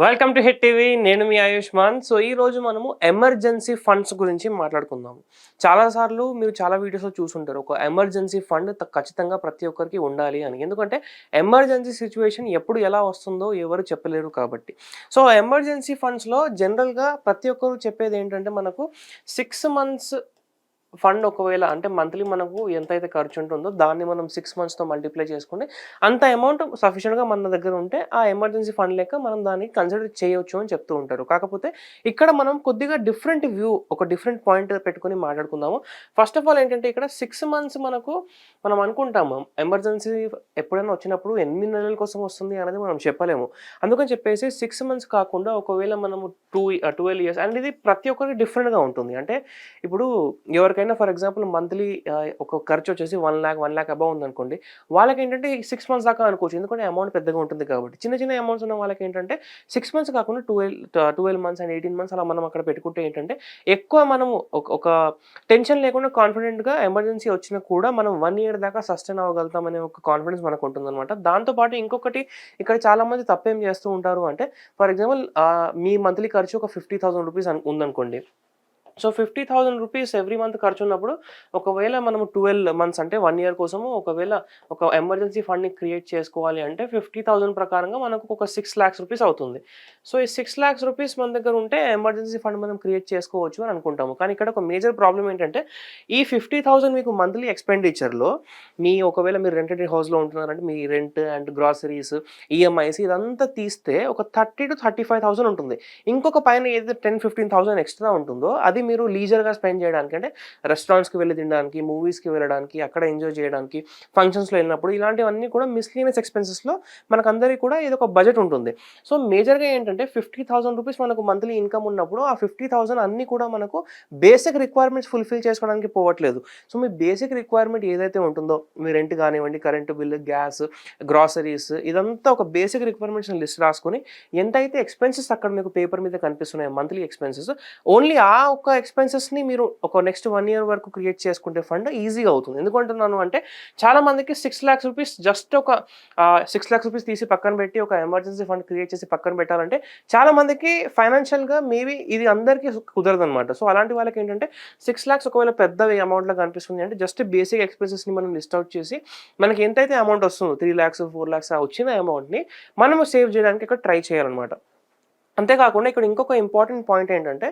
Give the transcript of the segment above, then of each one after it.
Welcome to hit TV నేను మీ Ayushman. So ఈ రోజు మనము ఎమర్జెన్సీ ఫండ్స్ గురించి మాట్లాడుకుందాము. చాలాసార్లు మీరు చాలా వీడియోస్లో చూసుంటారు. ఒక ఎమర్జెన్సీ ఫండ్ ఖచ్చితంగా ప్రతి ఒక్కరికి ఉండాలి అని. ఎందుకంటే ఎమర్జెన్సీ సిచ్యువేషన్ ఎప్పుడు ఎలా వస్తుందో ఎవరు చెప్పలేరు కాబట్టి. సో ఎమర్జెన్సీ ఫండ్స్లో జనరల్గా ప్రతి ఒక్కరు చెప్పేది ఏంటంటే మనకు సిక్స్ మంత్స్ ఫండ్ ఒకవేళ అంటే మంత్లీ మనకు ఎంత అయితే ఖర్చు ఉంటుందో దాన్ని మనం సిక్స్ మంత్స్తో మల్టిప్లై చేసుకుంటే అంత అమౌంట్ సఫిషియెంట్గా మన దగ్గర ఉంటే ఆ ఎమర్జెన్సీ ఫండ్ లెక్క మనం దాన్ని కన్సిడర్ చేయొచ్చు అని చెప్తూ ఉంటారు. కాకపోతే ఇక్కడ మనం కొద్దిగా డిఫరెంట్ వ్యూ ఒక డిఫరెంట్ పాయింట్ పెట్టుకొని మాట్లాడుకుందాము. ఫస్ట్ ఆఫ్ ఆల్ ఏంటంటే ఇక్కడ సిక్స్ మంత్స్ మనకు మనం అనుకుంటాము ఎమర్జెన్సీ ఎప్పుడైనా వచ్చినప్పుడు ఎన్ని నెలల కోసం వస్తుంది అనేది మనం చెప్పలేము. అందుకని చెప్పేసి సిక్స్ మంత్స్ కాకుండా ఒకవేళ మనము టూ ట్వెల్వ్ ఇయర్స్ అండ్ ఇది ప్రతి ఒక్కరికి డిఫరెంట్గా ఉంటుంది. అంటే ఇప్పుడు ఎవరికైనా ఫర్ ఎగ్జాంపుల్ మంత్లీ ఒక ఖర్చు వచ్చేసి one lakh one lakh above ఉందనుకోండి వాళ్ళకి ఏంటంటే సిక్స్ మంత్స్ దాకా అనుకోవచ్చు. ఎందుకంటే అమౌంట్ పెద్దగా ఉంటుంది కాబట్టి. చిన్న చిన్న అమౌంట్స్ ఉన్న వాళ్ళకి ఏంటంటే సిక్స్ మంత్స్ కాకుండా twelve twelve months and eighteen months అలా మనం అక్కడ పెట్టుకుంటే ఏంటంటే ఎక్కువ మనము ఒక- టెన్షన్ లేకుండా కాన్ఫిడెంట్గా ఎమర్జెన్సీ వచ్చినా కూడా మనం వన్ ఇయర్ దాకా సస్టైన్ అవ్వగలుగుతామనే ఒక కాన్ఫిడెన్స్ మనకు ఉంటుందన్నమాట. దాంతోపాటు ఇంకొకటి ఇక్కడ చాలామంది తప్పేం చేస్తూ ఉంటారు అంటే ఫర్ ఎగ్జాంపుల్ మీ మంత్లీ ఖర్చు ఒక ఫిఫ్టీ థౌసండ్ రూపీస్ ఉందనుకోండి. So fifty thousand rupees every month ఖర్చు ఉన్నప్పుడు ఒకవేళ మనం ట్వెల్వ్ మంత్స్ అంటే వన్ ఇయర్ కోసము ఒకవేళ ఒక ఎమర్జెన్సీ ఫండ్ని క్రియేట్ చేసుకోవాలి అంటే ఫిఫ్టీ థౌసండ్ ప్రకారంగా మనకు ఒక సిక్స్ ల్యాక్స్ రూపీస్ అవుతుంది. సో ఈ సిక్స్ ల్యాక్స్ రూపీస్ మన దగ్గర ఉంటే ఎమర్జెన్సీ ఫండ్ మనం క్రియేట్ చేసుకోవచ్చు అని అనుకుంటాము. కానీ ఇక్కడ ఒక మేజర్ ప్రాబ్లం ఏంటంటే ఈ ఫిఫ్టీ థౌసండ్ మీకు మంత్లీ ఎక్స్పెండిచర్లో మీ ఒకవేళ మీరు రెంటెడ్ హౌస్లో ఉంటున్నారంటే మీ రెంట్ అండ్ గ్రాసరీస్ ఈఎంఐస్ ఇదంతా తీస్తే ఒక thirty to thirty five thousand ఉంటుంది. ఇంకొక పైన ఏదైతే టెన్ ఫిఫ్టీన్ థౌసండ్ ఎక్స్ట్రా ఉంటుందో అది మీరు లీజర్గా స్పెండ్ చేయడానికి అంటే రెస్టారెంట్స్కి వెళ్ళి తినడానికి మూవీస్కి వెళ్ళడానికి అక్కడ ఎంజాయ్ చేయడానికి ఫంక్షన్స్లో వెళ్ళినప్పుడు ఇలాంటివన్నీ కూడా మిస్లీనియస్ ఎక్స్పెన్సెస్లో మనకందరికీ కూడా ఇది ఒక బడ్జెట్ ఉంటుంది. సో మేజర్గా ఏంటంటే ఫిఫ్టీ థౌసండ్ రూపీస్ మనకు మంత్లీ ఇన్కమ్ ఉన్నప్పుడు ఆ ఫిఫ్టీ థౌసండ్ అన్నీ కూడా మనకు బేసిక్ రిక్వైర్మెంట్స్ ఫుల్ఫిల్ చేసుకోవడానికి పోవట్లేదు. సో మీ బేసిక్ రిక్వైర్మెంట్ ఏదైతే ఉంటుందో మీ రెంట్ కానివ్వండి కరెంటు బిల్లు గ్యాస్ గ్రాసరీస్ ఇదంతా ఒక బేసిక్ రిక్వైర్మెంట్స్ లిస్ట్ రాసుకొని ఎంతైతే ఎక్స్పెన్సెస్ అక్కడ మీకు పేపర్ మీద కనిపిస్తున్నాయి మంత్లీ ఎక్స్పెన్సెస్ ఓన్లీ ఆ ఒక్క ఎక్స్పెన్సెస్ని మీరు ఒక నెక్స్ట్ వన్ ఇయర్ వరకు క్రియేట్ చేసుకుంటే ఫండ్ ఈజీగా అవుతుంది. ఎందుకంటున్నాను అంటే చాలా మందికి సిక్స్ ల్యాక్స్ రూపీస్ జస్ట్ ఒక సిక్స్ ల్యాక్స్ రూపీస్ తీసి పక్కన పెట్టి ఒక ఎమర్జెన్సీ ఫండ్ క్రియేట్ చేసి పక్కన పెట్టాలంటే చాలా మందికి ఫైనాన్షియల్గా మేబీ ఇది అందరికీ కుదరదు అనమాట సో అలాంటి వాళ్ళకి ఏంటంటే సిక్స్ ల్యాక్స్ ఒకవేళ పెద్ద అమౌంట్లో కనిపిస్తుంది అంటే జస్ట్ బేసిక్ ఎక్స్పెన్సెస్ని మనం లిస్ట్ అవుట్ చేసి మనకి ఎంతైతే అమౌంట్ వస్తుందో త్రీ ల్యాక్స్ ఫోర్ ల్యాక్స్ వచ్చిన అమౌంట్ని మనము సేవ్ చేయడానికి ఇక్కడ ట్రై చేయాలన్నమాట. అంతేకాకుండా ఇక్కడ ఇంకొక ఇంపార్టెంట్ పాయింట్ ఏంటంటే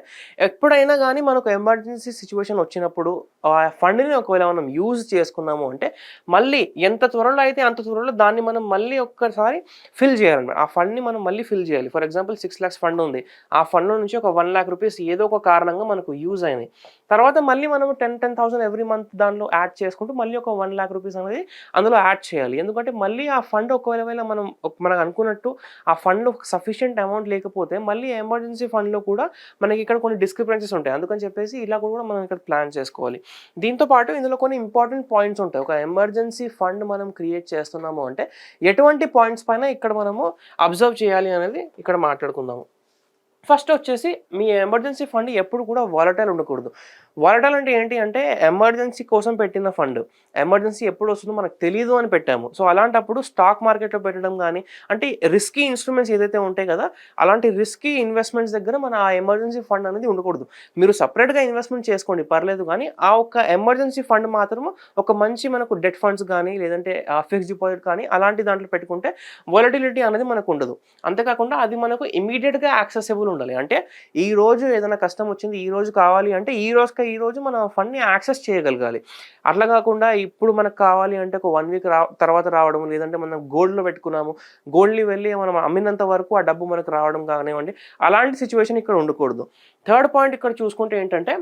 ఎప్పుడైనా కానీ మనకు ఎమర్జెన్సీ సిచ్యువేషన్ వచ్చినప్పుడు ఆ ఫండ్ని ఒకవేళ మనం యూజ్ చేసుకున్నాము అంటే మళ్ళీ ఎంత త్వరలో అయితే అంత త్వరలో దాన్ని మనం మళ్ళీ ఒక్కసారి ఫిల్ చేయాలన్నమాట. ఆ ఫండ్ని మనం మళ్ళీ ఫిల్ చేయాలి. For example six lakhs fund ఉంది. ఆ ఫండ్ నుంచి ఒక వన్ ల్యాక్ రూపీస్ ఏదో ఒక కారణంగా మనకు యూజ్ అయినాయి. తర్వాత మళ్ళీ మనం ten ten thousand every month దానిలో యాడ్ చేసుకుంటూ మళ్ళీ ఒక వన్ ల్యాక్ రూపీస్ అనేది అందులో యాడ్ చేయాలి. ఎందుకంటే మళ్ళీ ఆ ఫండ్ ఒకవేళ మనం మనకు అనుకున్నట్టు ఆ ఫండ్ సఫిషియంట్ అమౌంట్ లేకపోతే మళ్ళీ ఎమర్జెన్సీ ఫండ్లో కూడా మనకి ఇక్కడ కొన్ని డిస్క్రిపెన్సీస్ ఉంటాయి. అందుకని చెప్పేసి ఇలా కూడా మనం ఇక్కడ ప్లాన్ చేసుకోవాలి. దీంతో పాటు ఇందులో కొన్ని ఇంపార్టెంట్ పాయింట్స్ ఉంటాయి. ఒక ఎమర్జెన్సీ ఫండ్ మనం క్రియేట్ చేస్తున్నాము అంటే ఎటువంటి పాయింట్స్ పైన ఇక్కడ మనము అబ్జర్వ్ చేయాలి అనేది ఇక్కడ మాట్లాడుకుందాము. ఫస్ట్ వచ్చేసి మీ ఎమర్జెన్సీ ఫండ్ ఎప్పుడు కూడా వాలటైల్ ఉండకూడదు. వాలటైల్ అంటే ఏంటి అంటే ఎమర్జెన్సీ కోసం పెట్టిన ఫండ్. ఎమర్జెన్సీ ఎప్పుడు వస్తుందో మనకు తెలియదు అని పెట్టాము. సో అలాంటప్పుడు స్టాక్ మార్కెట్లో పెట్టడం కానీ అంటే రిస్కీ ఇన్స్ట్రుమెంట్స్ ఏదైతే ఉంటాయి కదా అలాంటి రిస్కీ ఇన్వెస్ట్మెంట్స్ దగ్గర మన ఆ ఎమర్జెన్సీ ఫండ్ అనేది ఉండకూడదు. మీరు సపరేట్గా ఇన్వెస్ట్మెంట్ చేసుకోండి పర్లేదు కానీ ఆ ఒక్క ఎమర్జెన్సీ ఫండ్ మాత్రం ఒక మంచి మనకు డెట్ ఫండ్స్ కానీ లేదంటే ఫిక్స్ డిపాజిట్ కానీ అలాంటి దాంట్లో పెట్టుకుంటే వాలటిలిటీ అనేది మనకు ఉండదు. అంతేకాకుండా అది మనకు ఇమీడియట్గా యాక్సెసిబుల్ ఉండాలి. అంటే ఈ రోజు ఏదైనా కష్టం వచ్చింది ఈ రోజు కావాలి అంటే ఈ రోజుకి ఈ రోజు మనం ఫండ్ని యాక్సెస్ చేయగలగాలి. అట్లా కాకుండా ఇప్పుడు మనకు కావాలి అంటే ఒక వన్ వీక్ రా తర్వాత రావడం లేదంటే మనం గోల్డ్లో పెట్టుకున్నాము గోల్డ్ని వెళ్ళి మనం అమ్మినంత వరకు ఆ డబ్బు మనకు రావడం కానివ్వండి అలాంటి సిచ్యువేషన్ ఇక్కడ ఉండకూడదు. థర్డ్ పాయింట్ ఇక్కడ చూసుకుంటే ఏంటంటే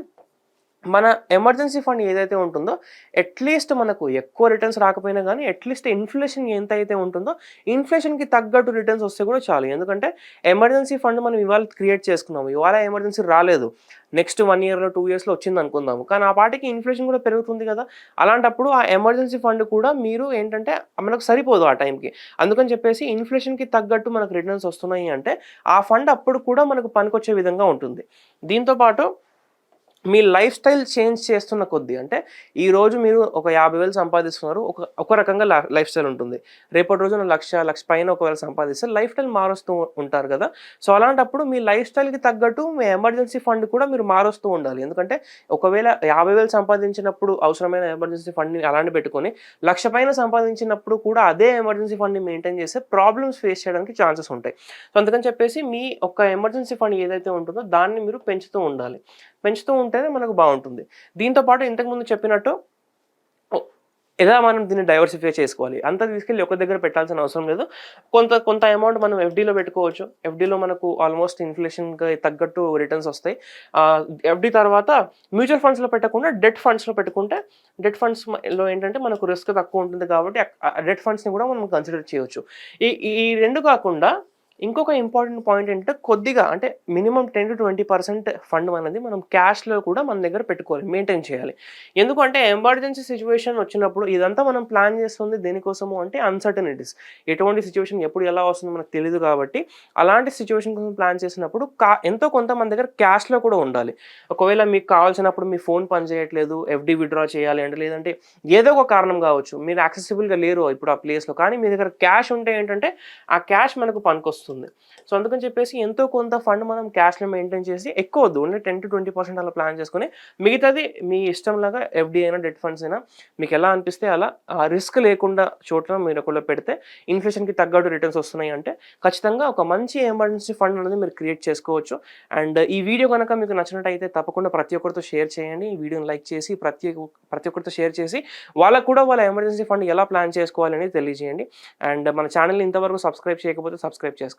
మన ఎమర్జెన్సీ ఫండ్ ఏదైతే ఉంటుందో అట్లీస్ట్ మనకు ఎక్కువ రిటర్న్స్ రాకపోయినా కానీ అట్లీస్ట్ ఇన్ఫ్లేషన్ ఎంత అయితే ఉంటుందో ఇన్ఫ్లేషన్కి తగ్గట్టు రిటర్న్స్ వస్తే కూడా చాలు. ఎందుకంటే ఎమర్జెన్సీ ఫండ్ మనం ఇవాళ క్రియేట్ చేసుకున్నాము. ఇవాళ ఎమర్జెన్సీ రాలేదు. నెక్స్ట్ వన్ ఇయర్లో టూ ఇయర్స్లో వచ్చింది అనుకుందాము. కానీ ఆ పాటికి ఇన్ఫ్లేషన్ కూడా పెరుగుతుంది కదా. అలాంటప్పుడు ఆ ఎమర్జెన్సీ ఫండ్ కూడా మీరు ఏంటంటే మనకు సరిపోదు ఆ టైంకి. అందుకని చెప్పేసి ఇన్ఫ్లేషన్కి తగ్గట్టు మనకు రిటర్న్స్ వస్తున్నాయి అంటే ఆ ఫండ్ అప్పుడు కూడా మనకు పనికొచ్చే విధంగా ఉంటుంది. దీంతో పాటు మీ లైఫ్ స్టైల్ చేంజ్ చేస్తున్న కొద్దీ అంటే ఈ రోజు మీరు ఒక యాభై వేలు సంపాదిస్తున్నారు ఒక ఒక రకంగా లైఫ్ స్టైల్ ఉంటుంది. రేపటి రోజున లక్ష లక్ష పైన ఒకవేళ సంపాదిస్తే లైఫ్ స్టైల్ మారుస్తూ ఉంటారు కదా. సో అలాంటప్పుడు మీ లైఫ్ స్టైల్కి తగ్గట్టు మీ ఎమర్జెన్సీ ఫండ్ కూడా మీరు మారుస్తూ ఉండాలి. ఎందుకంటే ఒకవేళ యాభై వేలు సంపాదించినప్పుడు అవసరమైన ఎమర్జెన్సీ ఫండ్ని అలాంటి పెట్టుకొని లక్ష పైన సంపాదించినప్పుడు కూడా అదే ఎమర్జెన్సీ ఫండ్ని మెయింటైన్ చేస్తే ప్రాబ్లమ్స్ ఫేస్ చేయడానికి ఛాన్సెస్ ఉంటాయి. సో అందుకని చెప్పేసి మీ ఒక ఎమర్జెన్సీ ఫండ్ ఏదైతే ఉంటుందో దాన్ని మీరు పెంచుతూ ఉండాలి. పెంచుతూ ఉంటేనే మనకు బాగుంటుంది. దీంతో పాటు ఇంతకుముందు చెప్పినట్టు ఎలా మనం దీన్ని డైవర్సిఫై చేసుకోవాలి. అంతా తీసుకెళ్ళి ఒక దగ్గర పెట్టాల్సిన అవసరం లేదు. కొంత కొంత అమౌంట్ మనం ఎఫ్డీలో పెట్టుకోవచ్చు. ఎఫ్డీలో మనకు ఆల్మోస్ట్ ఇన్ఫ్లేషన్కి తగ్గట్టు రిటర్న్స్ వస్తాయి. ఎఫ్డీ తర్వాత మ్యూచువల్ ఫండ్స్లో పెట్టకుండా డెట్ ఫండ్స్లో పెట్టుకుంటే డెట్ ఫండ్స్లో ఏంటంటే మనకు రిస్క్ తక్కువ ఉంటుంది కాబట్టి డెట్ ఫండ్స్ని కూడా మనం కన్సిడర్ చేయవచ్చు ఈ ఈ రెండు కాకుండా ఇంకొక ఇంపార్టెంట్ పాయింట్ ఏంటంటే కొద్దిగా అంటే minimum ten to twenty percent fund అనేది మనం క్యాష్లో కూడా మన దగ్గర పెట్టుకోవాలి మెయింటైన్ చేయాలి. ఎందుకంటే ఎమర్జెన్సీ సిచ్యువేషన్ వచ్చినప్పుడు ఇదంతా మనం ప్లాన్ చేస్తుంది దేనికోసము అంటే అన్సర్టనిటీస్ ఎటువంటి సిచ్యువేషన్ ఎప్పుడు ఎలా వస్తుందో మనకు తెలియదు కాబట్టి అలాంటి సిచ్యువేషన్ కోసం ప్లాన్ చేసినప్పుడు కా ఎంతో కొంత మన దగ్గర క్యాష్లో కూడా ఉండాలి. ఒకవేళ మీకు కావాల్సినప్పుడు మీ ఫోన్ పనిచేయట్లేదు ఎఫ్డి విత్డ్రా చేయాలి అంటే లేదంటే ఏదో ఒక కారణం కావచ్చు మీరు యాక్సెసిబుల్గా లేరు ఇప్పుడు ఆ ప్లేస్లో కానీ మీ దగ్గర క్యాష్ ఉంటే ఏంటంటే ఆ క్యాష్ మనకు పనికొస్తుంది. సో అందుకని చెప్పేసి ఎంతో కొంత ఫండ్ మనం క్యాష్లో మెయింటైన్ చేసి ఎక్కువ వద్దు. Only ten to twenty percent అలా ప్లాన్ చేసుకుని మిగతాది మీ ఇష్టంలాగా ఎఫ్డీ అయినా డెట్ ఫండ్స్ అయినా మీకు ఎలా అనిపిస్తే అలా ఆ రిస్క్ లేకుండా చోట్ల మీరు ఒకళ్ళు పెడితే ఇన్ఫ్లేషన్కి తగ్గట్టు రిటర్న్స్ వస్తున్నాయి అంటే ఖచ్చితంగా ఒక మంచి ఎమర్జెన్సీ ఫండ్ అనేది మీరు క్రియేట్ చేసుకోవచ్చు. అండ్ ఈ వీడియో కనుక మీకు నచ్చినట్టయితే తప్పకుండా ప్రతి ఒక్కరితో షేర్ చేయండి. ఈ వీడియోని లైక్ చేసి ప్రతి ప్రతి ఒక్కరితో షేర్ చేసి వాళ్ళకు కూడా వాళ్ళ ఎమర్జెన్సీ ఫండ్ ఎలా ప్లాన్ చేసుకోవాలనేది తెలియజేయండి. అండ్ మన ఛానల్ని ఇంతవరకు సబ్స్క్రైబ్ చేయకపోతే సబ్స్క్రైబ్ చేసుకోండి.